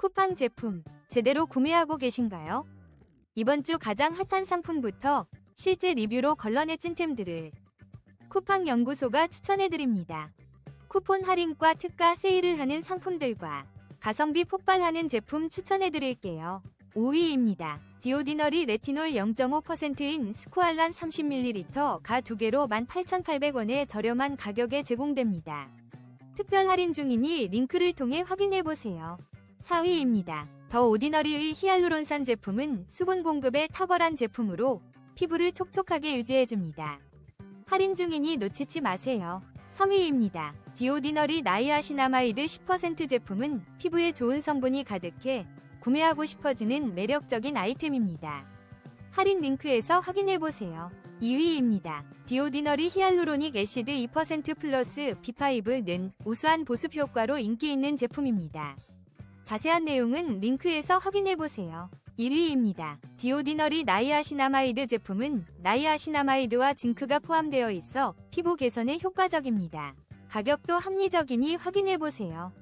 쿠팡 제품 제대로 구매하고 계신가요? 이번 주 가장 핫한 상품부터 실제 리뷰로 걸러내 찐템들을 쿠팡 연구소가 추천해드립니다. 쿠폰 할인과 특가 세일을 하는 상품들과 가성비 폭발하는 제품 추천해드릴게요. 5위입니다. 디오디너리 레티놀 0.5%인 스쿠알란 30ml 가 2개로 18,800원의 저렴한 가격에 제공됩니다. 특별 할인 중이니 링크를 통해 확인해보세요. 4위입니다. 더 오디너리의 히알루론산 제품은 수분 공급에 탁월한 제품으로 피부를 촉촉하게 유지해줍니다. 할인 중이니 놓치지 마세요. 3위입니다. 디오디너리 나이아시나마이드 10% 제품은 피부에 좋은 성분이 가득해 구매하고 싶어지는 매력적인 아이템입니다. 할인 링크에서 확인해보세요. 2위입니다. 디오디너리 히알루로닉 애시드 2% 플러스 B5는 우수한 보습 효과로 인기 있는 제품입니다. 자세한 내용은 링크에서 확인해보세요. 1위입니다. 디오디너리 나이아시나마이드 제품은 나이아시나마이드와 징크가 포함되어 있어 피부 개선에 효과적입니다. 가격도 합리적이니 확인해보세요.